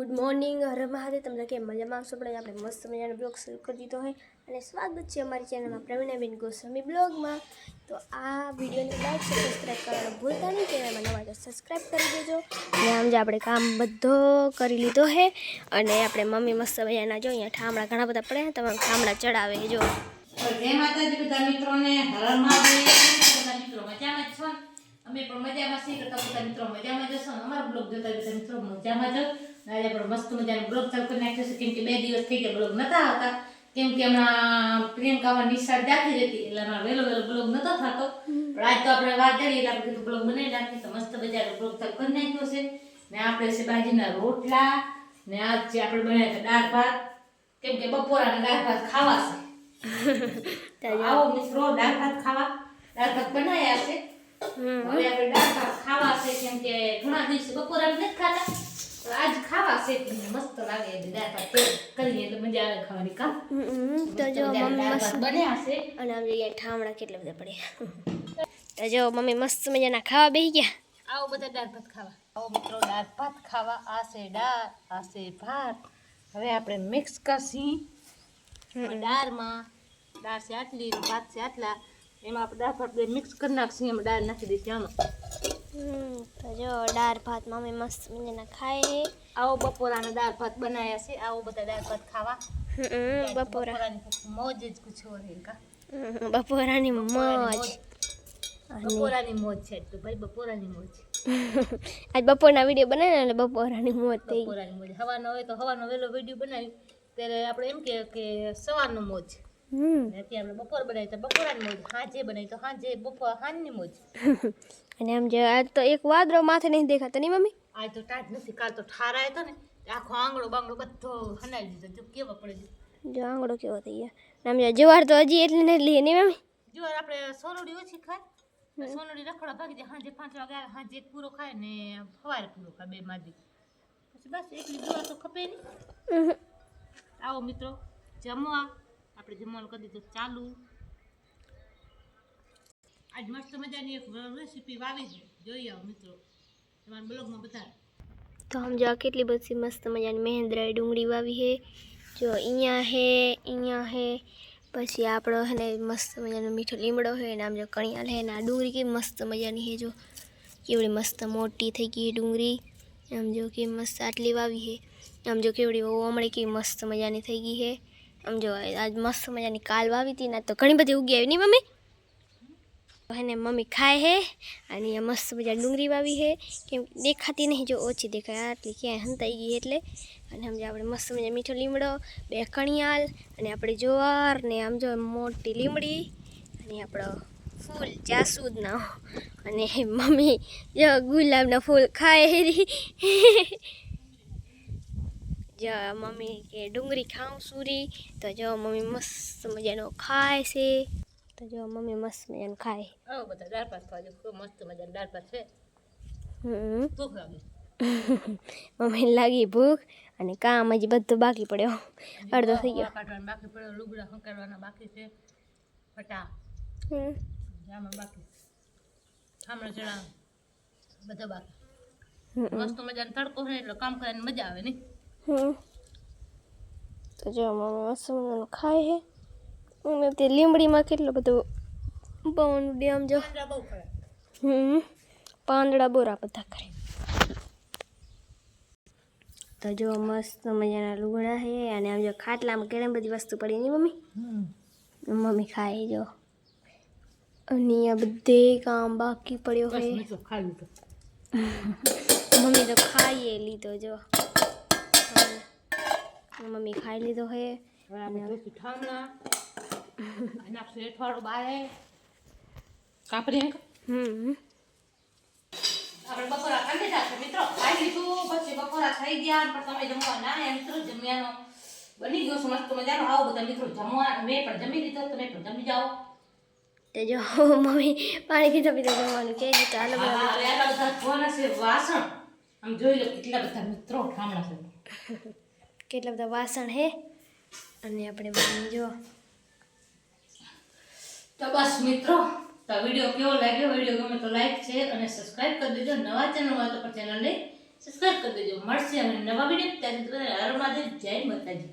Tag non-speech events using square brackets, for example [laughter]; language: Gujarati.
ગુડ મોર્નિંગ, હર મહાદેવ. તમને કેમ મજામાં આવશો પણ આપણે મસ્ત મજાનો બ્લોગ શરૂ કરી દીધો હોય અને સ્વાગત છે અમારી ચેનલમાં પ્રવીણાબેન ગોસ્વામી બ્લોગમાં તો આ વિડીયોને લાઈક સબસ્ક્રાઈબ કરવાનું ભૂલતા નહીં. ચેનલમાં નવા તો સબસ્ક્રાઈબ કરી દેજો. અને આમ જે આપણે કામ બધો કરી લીધો છે અને આપણે મમ્મી મસ્ત મજાના જો, અહીંયા ઠામડા ઘણા બધા પડ્યા તમારે ઠામડા ચડાવે જો. અમે પણ મજામાં છીએ. બધા મિત્રો મજામાં જશો અમારો બ્લોગ જોતા મિત્રો મજામાં જ અને આજે આપણે મસ્ત મજાનો બ્લોગ ચાલુ કરી નાખ્યો છે. કેમ કે બે દિવસ થઈ ગયા બ્લોગ નતા હતા કેમ કે હમણાં પ્રિયંકામાં નિશાળ જાતી રહેતી એટલે અમારો વહેલો વહેલો બ્લોગ નતો થતો. પણ આજ તો આપણે વાત જડી એટલે આપણે કીધું બ્લોગ બનાવી નાખીએ. તો મસ્ત મજાનો બ્લોગ ચાલુ કરી નાખ્યો છે. ને આપણે છે ભાજીના રોટલા ને આજ જે આપણે બનાવ્યા હતા દાળ ભાત. કેમ કે બપોરાના દાળ ભાત ખાવા છે. [laughs] આવો મિત્રો દાળ ભાત ખાવા. દાળ ભાત બનાવ્યા છે. હવે આપણે દાળ ભાત ખાવા છે. કેમ કે ઘણા દિવસે બપોરાને નથી ખાતા. આજ ખાવા છે કે મસ્ત લાગે એટલે દાળ ભાત કરીએ એટલે મજા આવે ખાવાની કા? હમ, તો જો મસ્ત મજાના મમ્મી દાળ મસ્ત ભાત બન્યા છે. અને આમ જગ્યાએ ઠામડા કેટલા બધા પડ્યા. તો જો મમ્મી મસ્ત મજાના ખાવા બેસી ગયા. આવો બધા દાળ ભાત ખાવા. આવો મિત્રો દાળ ભાત ખાવા આ છે દાળ આ છે ભાત. હવે આપણે મિક્સ કરશી. દાળમાં દાળ છે આટલી ને ભાત છે આટલા. એમાં આપણે દાળ ભાત બે મિક્સ કરી નાખશું. એમાં દાળ નાખી દઈશું. આમાં. હમ, તો જો દાળ ભાત મમ્મી મસ્ત મજાના ખાય. આવો બપોરાના દાળ ભાત બનાવ્યા છે. આવો બધા દાળ ભાત ખાવા. હમ, બપોરા. બપોરાની મોજ જ કુછ હમ, બપોરાની મોજ. બપોરાની મોજ. છે તો ભાઈ બપોરાની મોજ. [laughs] આજ બપોરના વીડિયો બનાવ્યા એટલે બપોરાની મોજ થઈ બપોરાની મોજ. હવાનો હોય તો હવાનો વહેલો વીડિયો બનાવી. ત્યારે આપણે એમ કે કે સવારનો મોજ. અત્યારે બપોર બનાવી તો બપોરાની મોજ સાંજે બનાવી તો સાંજે બપોર સાંજની મોજ. અને આમ જે આજ તો એક વાદળો માથે નહીં દેખાતો નહીં મમ્મી? આજ તો ટાટ નથી કાલ તો ઠારાય હતો ને આખો આંગળો બાંગડો બધો હનાવી દીધો જો કેવો પડે જો આંગળો કેવો થઈ ગયા. આમ જો જુવાર તો હજી એટલી નહીં એટલી નહીં મમ્મી? જુવાર આપણે સોનડી ઓછી ખાય સોનડી રખડા ભાગી દે સાંજે પાંચ વાગે આવે સાંજે એક પૂરો ખાય ને સવારે પૂરો ખાય બે માદી. પછી બસ એટલી જુવાર તો ખપે નહીં. આવો મિત્રો જમવા. આપણે જમવાનું કરી દીધું ચાલુ. આજ મસ્ત મજાની એક રેસીપી વાવી છે. જોઈ આવો મિત્રો. તમારા બ્લોગમાં બધા તો આમ જો આ કેટલી બધી મસ્ત મજાની મહેન્દ્રાએ ડુંગળી વાવી હે જો અહીંયા હે અહીંયા હે. પછી આપણો હે ને મસ્ત મજાનો મીઠો લીમડો હે ને આમ જો કણિયાલ હે ને આ ડુંગળી કેવી મસ્ત મજાની હે જો. કેવડી મસ્ત મોટી થઈ ગઈ ડુંગળી. આમ જો કે મસ્ત આટલી વાવી હે આમ જો કેવડી ઓમળી કેવી મસ્ત મજાની થઈ ગઈ હે આમ જો, આજ મસ્ત મજાની કાલ વાવી હતી ના તો ઘણી બધી ઉગી આવી. નહીં, મમ્મી? એને મમ્મી ખાય હે, અને મસ્ત મજા ડુંગળી વાવી હે. કેમ દેખાતી નહીં, જો ઓછી દેખાય. આટલી ક્યાંય હંતાઈ ગઈ એટલે. અને સમજો આપણે મસ્ત મજા મીઠો લીમડો, બે કણિયાલ, અને આપણે જુવાર, ને આમ જો મોટી લીમડી, અને આપણો ફૂલ જાસૂદના. અને મમ્મી જો ગુલાબના ફૂલ ખાય હેરી જો મમ્મી કે ડુંગળી ખાઉં સુરી તો જો મમ્મી મસ્ત મજાનો ખાય છે. તો જો મમ્મી મસ્ત મજાનું ખાય. આવો બધા દાળ ભાત ખાજો ખૂબ મસ્ત મજાનો દાળ ભાત છે. હમ. ભૂખ લાગે [laughs] મમ્મીને લાગી ભૂખ અને કામ હજી બધું બાકી પડ્યો. અડધો થઈ ગયો. બાકી પડ્યો લુગડા હંકારવાના બાકી છે. ફટા. હમ. જામાં બાકી. ખામણા ચણા બધા બાકી. મસ્ત મજાનો તડકો છે એટલે કામ કરવાની મજા આવે નહીં. હમ. તો જો મમ્મી મસ્ત મજાનું ખાય છે મમ્મી તે લીમડીમાં કેટલો બધો પવન ડેમ જો. પાંદડા હમ. પાંદડા બોરા બધા કરે. તો જો મસ્ત મજાના લુગડા છે અને આમ જો ખાટલામાં કેટલી બધી વસ્તુ પડી નહીં મમ્મી. મમ્મી ખાય જો. અને આ બધે કામ બાકી પડ્યો હે. હોય મમ્મી તો ખાઈએ લીધો જો. મમ્મી ખાઈ લીધો હે હવે આપણે જોઈશું ઠામણા અને આપણે હેઠવાળું બારે કાપરી નાખ. હમ આપણે બપોરા ખાઈ લીધા છે મિત્રો ખાઈ લીધું પછી બપોરા થઈ ગયા પણ તમે જમવા ના આવ્યા મિત્રો જમ્યાનો બની ગયો છે મસ્ત મજાનો આવો બધા મિત્રો જમવા મેં પણ જમી લીધો તમે પણ જમી જાઓ તે જો મમ્મી પાણી પીધો પીધો જમવાનું કે છે ચાલો હા, બધા હવે આટલા બધા ધોવાના છે વાસણ આમ જોઈ લો કેટલા બધા મિત્રો ઠામણા છે કેટલા બધા વાસણ હે? અને આપણે મમ્મી જો. તો બસ મિત્રો, તો વીડિયો કેવો લાગ્યો? વીડિયો ગમે તો લાઈક છે અને સબસ્ક્રાઇબ કરી દેજો. નવા ચેનલ હોય તો પણ ચેનલને સબસ્ક્રાઇબ કરી દેજો. મળશે અને નવા વીડિયો. ત્યાં હર મહાદેવ જય માતાજી.